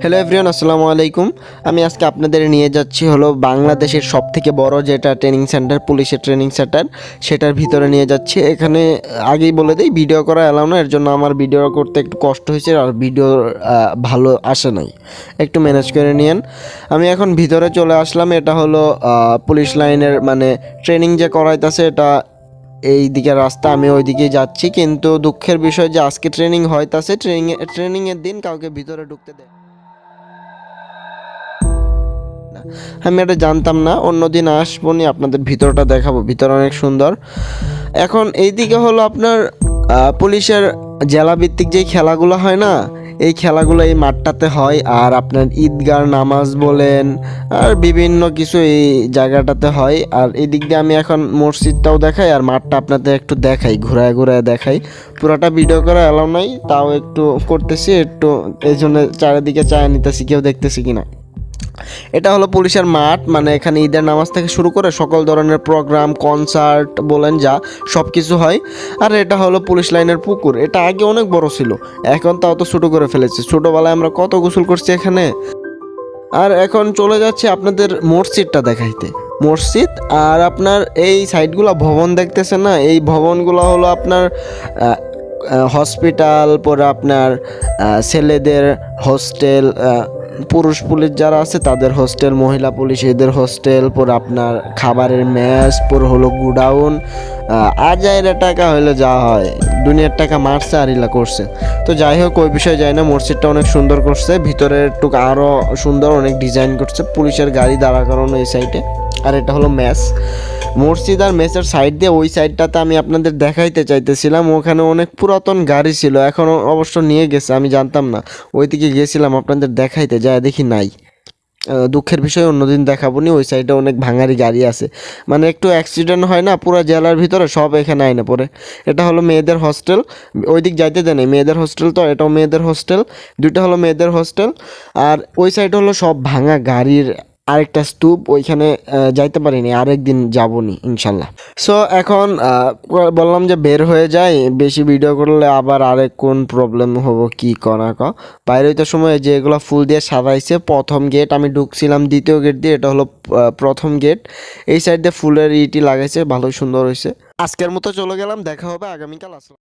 Hello everyone আসসালামু আলাইকুম। আমি আজকে আপনাদের নিয়ে যাচ্ছি হলো বাংলাদেশের সব থেকে বড় যেটা ট্রেনিং সেন্টার পুলিশের ট্রেনিং সেন্টার সেটার ভিতরে নিয়ে যাচ্ছি। এখানে আগেই বলে দিই ভিডিও করা এলাও না এর জন্য আমার ভিডিও করতে একটু কষ্ট হয়েছে আর ভিডিও ভালো আসে নাই। একটু ম্যানেজ করে নিয়েন। আমি এখন ভিতরে চলে আসলাম, এটা হলো পুলিশ লাইনের মানে ট্রেনিং যে করাইতেছে, এটা এই দিকে রাস্তা, আমি ওই দিকে যাচ্ছি। কিন্তু দুঃখের বিষয় যে আজকে ট্রেনিং হয়তাছে ট্রেনিং ট্রেনিংয়ের দিন কাউকে ভিতরে ঢুকতে দেয় না। আমি এটা জানতাম না, অন্যদিন আসব নি, আপনাদের ভিতরটা দেখাবো, ভিতর অনেক সুন্দর। এখন এইদিকে হলো আপনার পুলিশের জেলা ভিত্তিক যে খেলাগুলো হয় না, এই খেলাগুলো এই মাঠটাতে হয়, আর আপনার ঈদগার নামাজ বলেন, আর বিভিন্ন কিছু এই জায়গাটাতে হয়, আর এই দিক দিয়ে আমি এখন মসজিদটাও দেখাই, আর মাঠটা আপনাদের একটু দেখাই, ঘুরায় ঘুরায় দেখাই। পুরোটা ভিডিও করা এলাও নাই, তাও একটু করতেছি, একটু এই জন্য চারিদিকে চায় নিতেছি, কেউ দেখতেছি কিনা। এটা হলো পুলিশের মাঠ মানে এখানে ঈদের নামাজ থেকে শুরু করে সকল ধরনের প্রোগ্রাম কনসার্ট বলেন যা সব কিছু হয়। আর এটা হলো পুলিশ লাইনের পুকুর, এটা আগে অনেক বড় ছিল, এখন তাও তো ছোটো করে ফেলেছে। ছোটোবেলায় আমরা কত গোসল করছি এখানে? আর এখন চলে যাচ্ছে আপনাদের মসজিদটা দেখাইতে। মসজিদ, আর আপনার এই সাইডগুলো ভবন দেখতেছে না? এই ভবনগুলো হলো আপনার হসপিটাল পরে আপনার ছেলেদের হোস্টেল পুরুষ পুলিশ যারা আছে, তাদের হোস্টেল মহিলা পুলিশ, এদের হোস্টেল পর আপনার খাবারের ম্যাচ পর হলো গুডাউন আর আজাইরা টাকা হইলে যা হয়, দুনিয়ার টাকা মারছে আর ইলা করছে। তো যাই হোক, ওই বিষয়ে যাই না, মসজিদটা অনেক সুন্দর করছে ভিতরের টুক আরও সুন্দর, অনেক ডিজাইন করছে, পুলিশের গাড়ি দাঁড়া করানো এই সাইডে আর এটা হলো ম্যাচ। মসজিদ আর মেসের সাইড দিয়ে ওই সাইডটাতে আমি আপনাদের দেখাইতে চাইতেছিলাম। ওখানে অনেক পুরাতন গাড়ি ছিল, এখন অবশ্য নিয়ে গেছে, আমি জানতাম না। ওইদিকে গেছিলাম আপনাদের দেখাইতে, যায় দেখি নাই। দুঃখের বিষয়, অন্যদিন দেখাবো নি ওই সাইডে অনেক ভাঙারি গাড়ি আছে। মানে একটু অ্যাক্সিডেন্ট হয় না, পুরো জেলার ভিতরে সব এখানে আইনে পড়ে। এটা হলো মেয়েদের হস্টেল ওই দিক যাইতে দেয় নাই, মেয়েদের হোস্টেল তো, এটাও মেয়েদের হোস্টেল দুইটা হলো মেয়েদের হোস্টেল আর ওই সাইড হলো সব ভাঙা গাড়ির আরেকটা স্তূপ, ওইখানে যাইতে পারিনি, আরেকদিন যাবনি, ইনশাল্লাহ। সো এখন বললাম যে বের হয়ে যায় বেশি ভিডিও করলে আবার আরেক কোন প্রবলেম হব, কি করা ক বাইরে হইতে সময় যেগুলো ফুল দিয়ে সাজাইছে, প্রথম গেট আমি ঢুকছিলাম, দ্বিতীয় গেট দিয়ে, এটা হলো প্রথম গেট এই সাইড দিয়ে ফুলের ইটি লাগাইছে, ভালোই সুন্দর হয়েছে আজকের মতো চলে গেলাম, দেখা হবে আগামীকাল আসলাম